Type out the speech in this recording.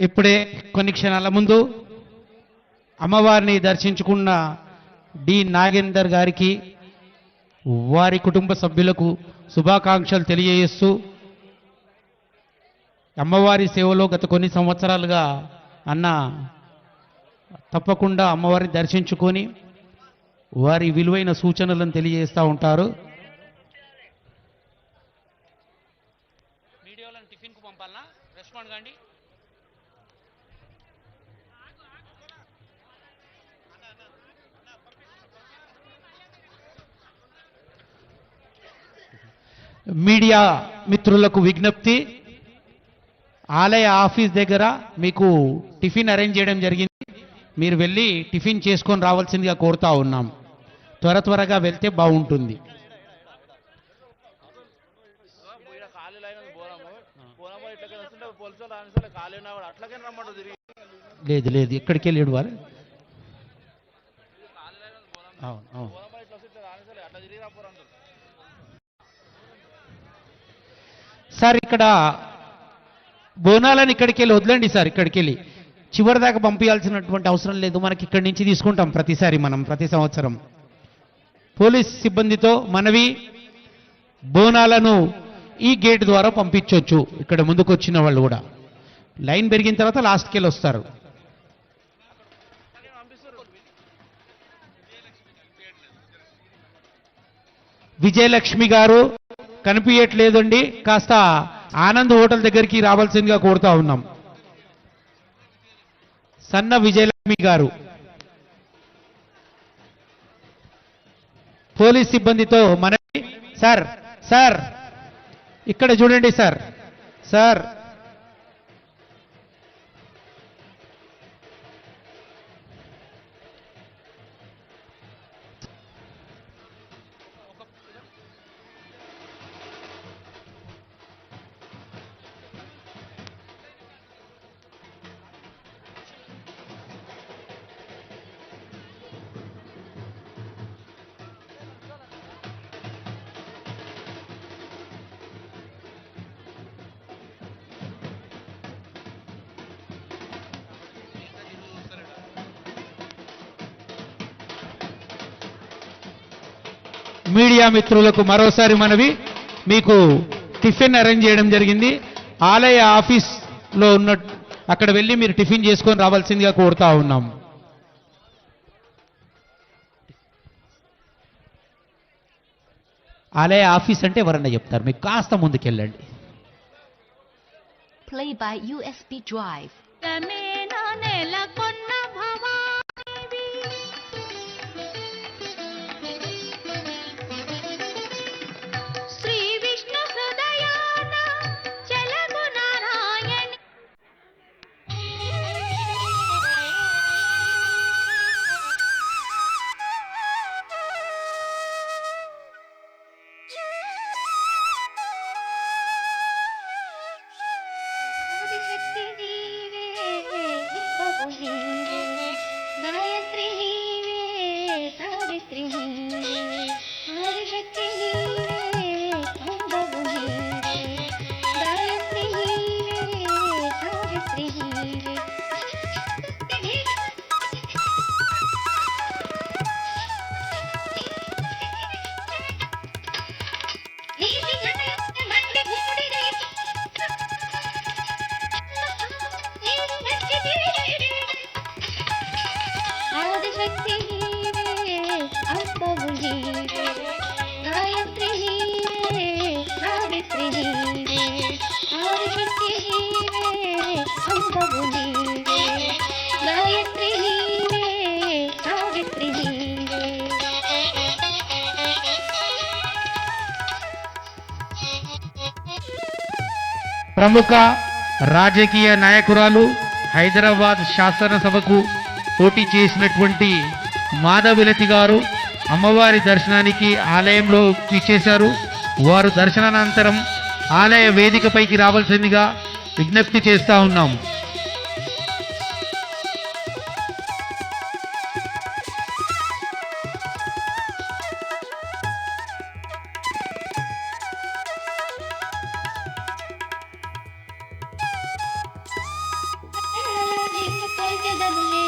ఇప్పుడే కొన్ని క్షణాల ముందు అమ్మవారిని దర్శించుకున్న డి నాగేందర్ గారికి వారి కుటుంబ సభ్యులకు శుభాకాంక్షలు తెలియజేస్తూ అమ్మవారి సేవలో గత కొన్ని సంవత్సరాలుగా అన్న తప్పకుండా అమ్మవారిని దర్శించుకొని వారి విలువైన సూచనలను తెలియజేస్తూ ఉంటారు. టిఫిన్కు పంపాలనా? రెస్పాండ్ మీడియా మిత్రులకు విజ్ఞప్తి ఆలయ ఆఫీస్ దగ్గర మీకు టిఫిన్ అరేంజ్ చేయడం జరిగింది. మీరు వెళ్ళి టిఫిన్ చేసుకొని రావాల్సిందిగా కోరుతా ఉన్నాం. త్వర త్వరగా వెళ్తే బాగుంటుంది. లేదు లేదు ఎక్కడికి వెళ్ళాడు వారు. అవును అవును. సార్ ఇక్కడ బోనాలను ఇక్కడికి వెళ్ళి వదలండి సార్ ఇక్కడికి వెళ్ళి చివరి దాకా పంపించాల్సినటువంటి అవసరం లేదు మనకి ఇక్కడి నుంచి తీసుకుంటాం ప్రతిసారి మనం ప్రతి సంవత్సరం. పోలీస్ సిబ్బందితో మనవి బోనాలను ఈ గేట్ ద్వారా పంపించవచ్చు ఇక్కడ ముందుకు వచ్చిన వాళ్ళు కూడా. లైన్ పెరిగిన తర్వాత లాస్ట్కి వెళ్ళి వస్తారు. విజయలక్ష్మి గారు కనిపించట్లేదండి కాస్త ఆనంద్ హోటల్ దగ్గరికి రావాల్సిందిగా కోరుతా ఉన్నాం. సన్న విజయలక్ష్మి గారు పోలీస్ సిబ్బందితో మనవి. సార్ సార్ ఇక్కడ చూడండి సార్. సార్ మీడియా మిత్రులకు మరోసారి మనవి మీకు టిఫిన్ అరేంజ్ చేయడం జరిగింది. ఆలయ ఆఫీస్లో ఉన్న అక్కడ వెళ్ళి మీరు టిఫిన్ చేసుకొని రావాల్సిందిగా కోరుతా ఉన్నాం. ఆలయ ఆఫీస్ అంటే ఎవరన్నా చెప్తారు? మీకు కాస్త ముందుకెళ్ళండి. Play by USB Drive. 嘿嘿 ప్రముఖ రాజకీయ నాయకురాలు హైదరాబాద్ శాసనసభకు పోటీ చేసినటువంటి మాధవిలతి గారు అమ్మవారి దర్శనానికి ఆలయంలో ఇచ్చేశారు వారు దర్శనానంతరం ఆలయ వేదికపైకి రావాల్సిందిగా విజ్ఞప్తి చేస్తా ఉన్నాం Another